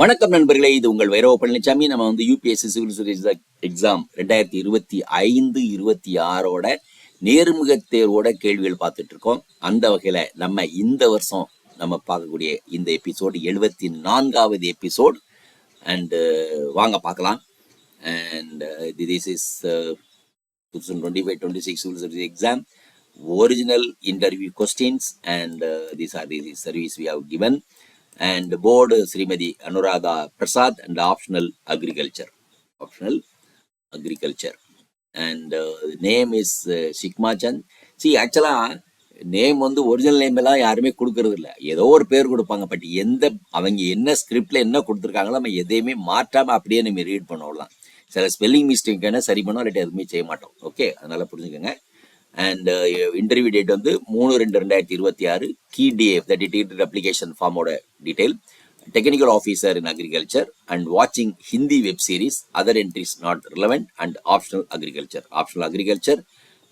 வணக்கம் நண்பர்களே இது உங்கள் வைரவ பழனிசாமி நம்ம வந்து யூபிஎஸ்சி சிவில் சர்வீஸ் எக்ஸாம் ரெண்டாயிரத்தி இருபத்தி ஐந்து இருபத்தி ஆறோட நேர்முக தேர்வோட கேள்விகள் பார்த்துட்டு இருக்கோம் அந்த வகையில நம்ம இந்த வருஷம் நம்ம பார்க்கக்கூடிய இந்த எபிசோடு எழுபத்தி நான்காவது எபிசோட் அண்டு வாங்க பார்க்கலாம். And this is two thousand twenty five twenty six civil service exam original interview questions and these are the service we have given and board Shrimati Anuradha Prasad and optional agriculture optional agriculture and name is Sigma Chand C ஆக்சுவலாக name வந்து original name எல்லாம் யாருமே கொடுக்கறது இல்லை. ஏதோ ஒரு பேர் கொடுப்பாங்க பட் எந்த அவங்க என்ன ஸ்கிரிப்ட்ல என்ன கொடுத்துருக்காங்களோ நம்ம எதையுமே மாற்றாம அப்படியே நம்ம ரீட் பண்ணலாம் சில ஸ்பெல்லிங் மிஸ்டேக் என்ன சரி பண்ணோம் இல்லாட்டி எதுவுமே செய்ய மாட்டோம். ஓகே அதனால புரிஞ்சுக்கோங்க. அண்ட் இன்டர்வியூ டேட் வந்து மூணு ரெண்டு ரெண்டாயிரத்தி இருபத்தி ஆறு key TF the detail application ஃபார்மோட detail technical officer in agriculture and வாட்சிங் Hindi web series other entries not relevant and optional agriculture optional agriculture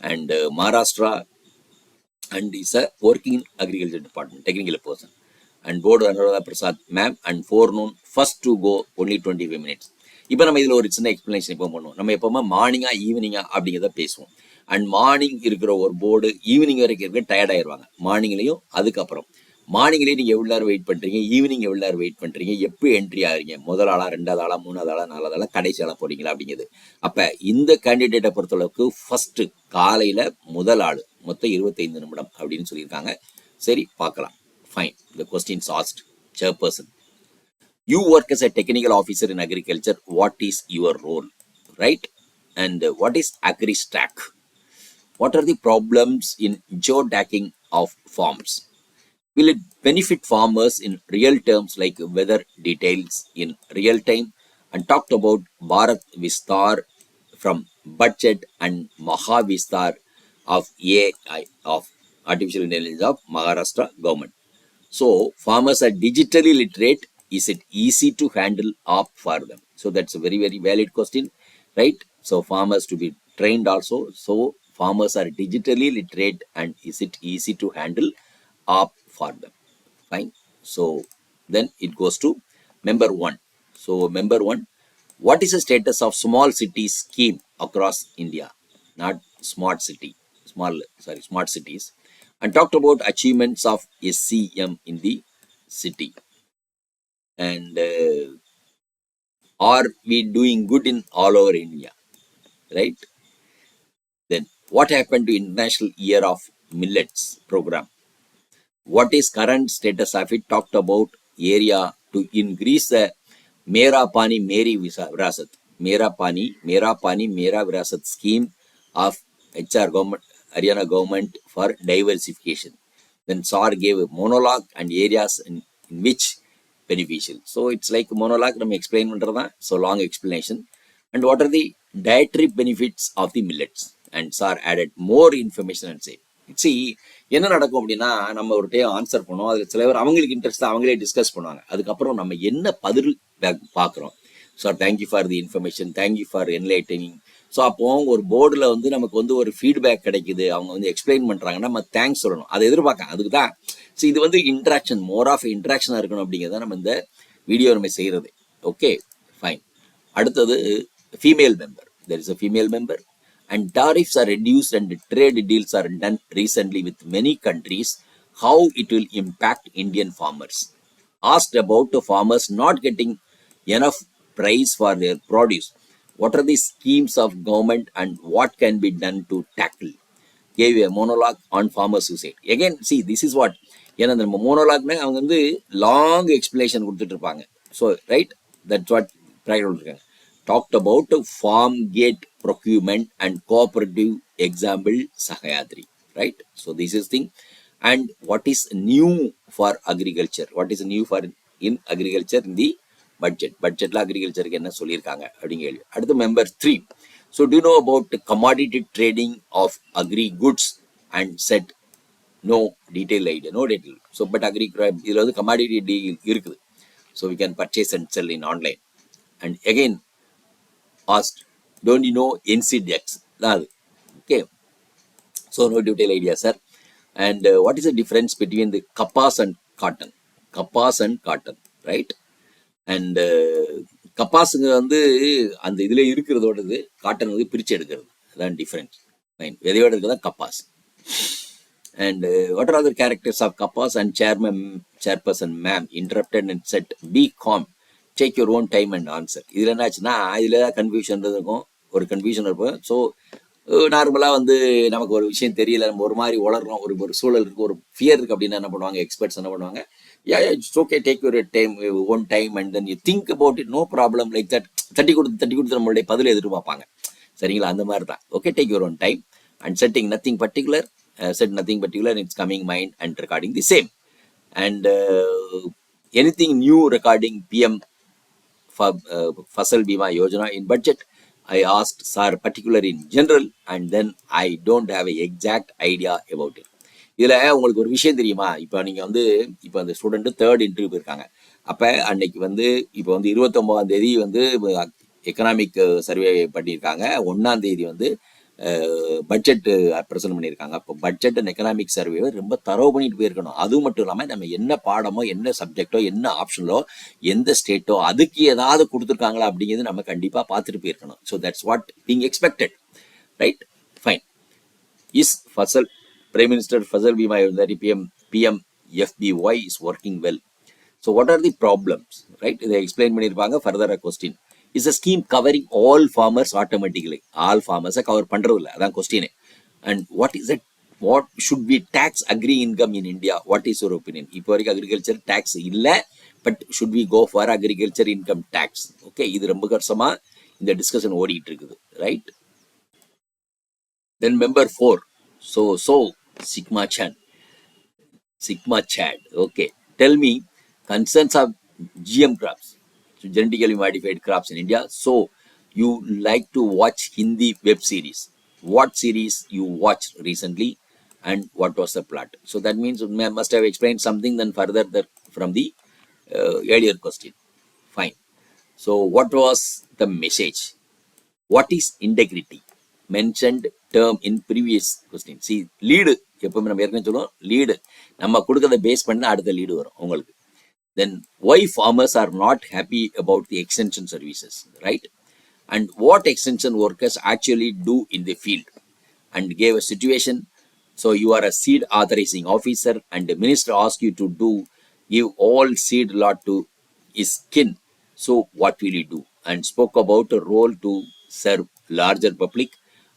and Maharashtra and is a working agriculture department technical person and board Anuradha Prasad ma'am and forenoon first to go only twenty five minutes இப்போ நம்ம இதில் ஒரு சின்ன explanation இப்போ பண்ணுவோம். நம்ம எப்போவுமே மார்னிங்கா ஈவினிங்கா அப்படிங்கிறத பேசுவோம். அண்ட் மார்னிங் இருக்கிற ஒரு போர்டு ஈவினிங் வரைக்கும் இருக்க டயர்ட் ஆயிடுவாங்க மார்னிங்லேயும் அதுக்கப்புறம். மார்னிங்லேயே நீங்கள் எவ்வளோ நேரம் வெயிட் பண்ணுறீங்க ஈவினிங் எவ்வளோ நேரம் வெயிட் பண்ணுறீங்க எப்போ என்ட்ரி ஆகிறீங்க? முதல் ஆளா ரெண்டாவது ஆளா மூணாவது ஆளா நாலாவது ஆளா கடைசி ஆளா போறீங்களா அப்படிங்கிறது. அப்போ இந்த கேண்டிடேட்டை பொறுத்தளவுக்கு ஃபர்ஸ்ட் காலையில் முதல் ஆள் மொத்தம் இருபத்தைந்து நிமிடம் அப்படின்னு சொல்லியிருக்காங்க. சரி பார்க்கலாம். Fine the questions asked chairperson you work as a technical officer in agriculture what is your role right and what is agri stack what are the problems in geotacking of farms will it benefit farmers in real terms like weather details in real time and talked about bharat vistar from budget and mahavistar of ai of artificial intelligence of maharashtra government so farmers are digitally literate. Is it easy to handle up for them? So that's a very, very valid question, right? So farmers to be trained also. So farmers are digitally literate and is it easy to handle up for them? Fine. So then it goes to member one. So member one, what is the status of small cities scheme across India? Not smart city, small, sorry, smart cities. And talked about achievements of SCM in the city. And uh, are we doing good in all over India? Right? Then what happened to International Year of Millets program? What is current status of it? Talked about area to increase the Mera Pani Meri Visa- Virasat. Mera Pani, Mera Pani Mera Virasat scheme of HR government, Haryana government for diversification. Then SAR gave a monologue and areas in, in which beneficial. So it's like monologue, நம்ம explain பண்றதுதான் so long explanation. And what are the dietary benefits of the millets? And sir added more information and save C என்ன நடக்கும் அப்படின்னா நம்ம ஒரு டே answer பண்ணுவோம். அதில் சில பேர் அவங்களுக்கு இன்ட்ரெஸ்ட் அவங்களே டிஸ்கஸ் பண்ணுவாங்க. அதுக்கப்புறம் நம்ம என்ன பதில் பார்க்குறோம்? So thank you for the information thank you for enlightening so அப்போ ஒரு போர்டில் வந்து நமக்கு வந்து ஒரு ஃபீட்பேக் கிடைக்குது. அவங்க வந்து எக்ஸ்பிளைன் பண்ணுறாங்கன்னா நம்ம தேங்க்ஸ் சொல்லணும். அதை எதிர்பார்க்க அதுக்கு தான். ஸோ இது வந்து இன்ட்ராக்ஷன் மோர் ஆஃப் இன்ட்ராக்ஷனாக இருக்கணும் அப்படிங்கிறத நம்ம இந்த வீடியோ நம்ம செய்கிறது ஓகே ஃபைன் அடுத்தது female member there is a female member and tariffs are reduced and trade deals are done recently with many countries how it will impact indian farmers asked about the farmers not getting enough price for their produce what are the schemes of government and what can be done to tackle gave a monologue on farmer suicide again see this is what ஏன்னா நம்ம மோனோலாக்னா அவங்க வந்து long explanation கொடுத்துட்டு இருப்பாங்க so right that's what practical இருக்காங்க talked about farm gate procurement and cooperative example Sahayadri, right so this is thing and what is new for agriculture what is new for in agriculture in the budget பட்ஜெட்டில் அக்ரிகல்ச்சருக்கு என்ன சொல்லியிருக்காங்க அப்படின்னு கேள்வி அடுத்து member three so do know about commodity trading of agri goods and said no detail idea no detail so but agri இதில் வந்து commodity deal இருக்குது so we can purchase and sell in online and again fast don't you know NCDEX Now, அது okay no detail idea, idea sir and what is the difference between the kapas and cotton kapas and cotton right and கப்பாஸுங்க வந்து அந்த இதில் இருக்கிறதோடது cotton வந்து பிரித்து எடுக்கிறது. அதான் different fine விதையோட இருக்கிறது kapas and what are other characters of kapas and chairman chairperson ma'am interrupted and said be calm take your own time and answer இதில் என்னாச்சுன்னா இதில் தான் கன்ஃபியூஷன் இருக்கும் ஒரு கன்ஃபியூஷன் இருக்கும் ஸோ நார்மலாக வந்து நமக்கு ஒரு விஷயம் தெரியல. நம்ம ஒரு மாதிரி வளர்றோம் ஒரு ஒரு சூழல் இருக்கு. ஒரு ஃபியர் இருக்கு அப்படின்னா என்ன பண்ணுவாங்க? எக்ஸ்பர்ட்ஸ் என்ன பண்ணுவாங்க? Yeah it's okay take your time one time and then you think about it no problem like that தட்டி கொடுத்து தட்டி கொடுத்து நம்மளுடைய பதில் எதிர்பார்ப்பாங்க. சரிங்களா? அந்த மாதிரி தான். Okay take your own time and setting nothing particular said nothing particular it's coming mind and recording the same and anything new recording PM Uh, Fasal Bima Yojana in budget. I asked Sir particular in general and then I don't have a exact idea about it. இதுல உங்களுக்கு ஒரு விஷயம் தெரியுமா இப்போ நீங்க வந்து இப்போ அந்த ஸ்டூடெண்ட்டு தேர்ட் இன்டர்வியூ போயிருக்காங்க அப்ப அன்னைக்கு வந்து இப்போ வந்து இருபத்தொன்பதாம் தேதி வந்து எக்கனாமிக் சர்வே uh, பண்ணியிருக்காங்க ஒன்றாம் தேதி வந்து பட்ஜெட்டு ப்ரெசென்ட் பண்ணியிருக்காங்க. அப்போ பட்ஜெட் அண்ட் எக்கனாமிக் சர்வேவை ரொம்ப தரவு பண்ணிட்டு போயிருக்கணும். அது மட்டும் இல்லாமல் நம்ம என்ன பாடமோ என்ன சப்ஜெக்டோ என்ன ஆப்ஷனோ எந்த ஸ்டேட்டோ அதுக்கு ஏதாவது கொடுத்துருக்காங்களா அப்படிங்கிறது நம்ம கண்டிப்பாக பார்த்துட்டு போயிருக்கணும். So that's what being expected right fine is Fasal prime minister Fasal Bima Yojana PM PM FBY is working well so what are the problems right இதை எக்ஸ்பிளைன் பண்ணியிருப்பாங்க further a question is a scheme covering all farmers automatically all ஃபார்மர்ஸை cover பண்றது இல்லை அதான் கொஸ்டினே and what is at what should be tax agri income in India what is your opinion இப்போ வரைக்கும் agriculture tax இல்லை. But should we go for agriculture income tax okay இது ரொம்ப கஷ்டமா இந்த டிஸ்கஷன் ஓடிட்டு இருக்குது. Right then member four so so Sigma Chan Sigma said okay tell me concerns of GM crops so genetically modified crops in india so you like to watch hindi web series what series you watched recently and what was the plot so that means you may- must have explained something then further the, from the uh, earlier question fine so what was the message what is integrity mentioned term in previous question see lead எப்பவுமே நம்ம ஏற்கனவே சொல்லுவோம் lead நம்ம கொடுக்கறத base பண்ணி அடுத்த lead வரும் உங்களுக்கு then why farmers are not happy about the extension services right? And what extension workers actually do in the field. And gave a situation so you are a seed authorizing officer and the minister asks you to do give all seed lot to his kin so what will you do? And spoke about a role to serve larger public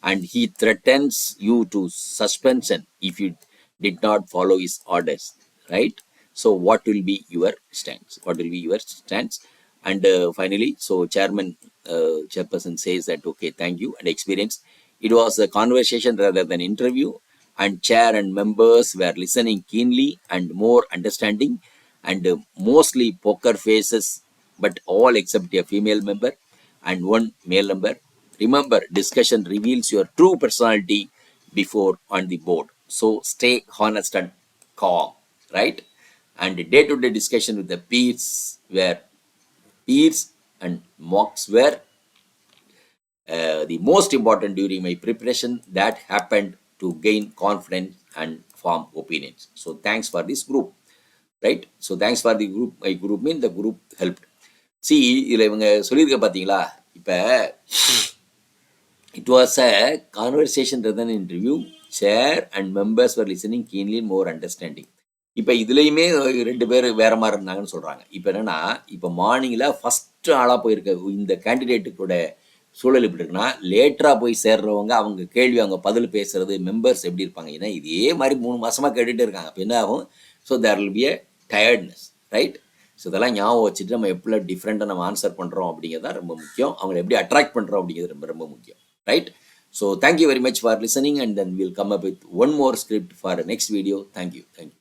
and he threatens you to suspension if you did not follow his orders right so what will be your stance? What will be your stance? And uh, finally so chairman uh, chairperson says that okay thank you and experience. It was a conversation rather than interview and chair and members were listening keenly and more understanding and uh, mostly poker faces but all except a female member and one male member. Remember discussion reveals your true personality before on the board. So stay honest and calm right and day-to-day discussion with the peers were peers and mocks were uh, the most important during my preparation that happened to gain confidence and form opinions so thanks for this group right so thanks for the group my group mean the group helped see இதுல இவங்க சொல்லியிருக்க பாத்தீங்களா இப்ப It was a conversation rather than an interview. Chair and members were listening keenly and more understanding. இப்போ இதுலேயுமே ரெண்டு பேர் வேற மாதிரி இருந்தாங்கன்னு சொல்கிறாங்க இப்போ என்னன்னா இப்போ மார்னிங்கில் ஃபஸ்ட்டு ஆளாக போயிருக்க இந்த கேண்டிடேட்டுக்கூட சூழல் எப்படி இருக்குன்னா லேட்டராக போய் சேர்றவங்க அவங்க கேள்வி அவங்க பதில் பேசுறது மெம்பர்ஸ் எப்படி இருப்பாங்க? ஏன்னா இதே மாதிரி மூணு மாசமாக கேட்டுட்டே இருக்காங்க. அப்போ என்ன ஆகும்? So there will be a tiredness right so இதெல்லாம் ஞாபகம் வச்சுட்டு நம்ம எப்படி டிஃப்ரெண்ட்டாக நம்ம ஆன்சர் பண்ணுறோம் அப்படிங்கிறது தான் ரொம்ப முக்கியம். அவங்களை எப்படி அட்ராக்ட் பண்ணுறோம் அப்படிங்கிறது ரொம்ப ரொம்ப முக்கியம் right so thank you very much for listening and then will come up with one more script for next video thank you thank you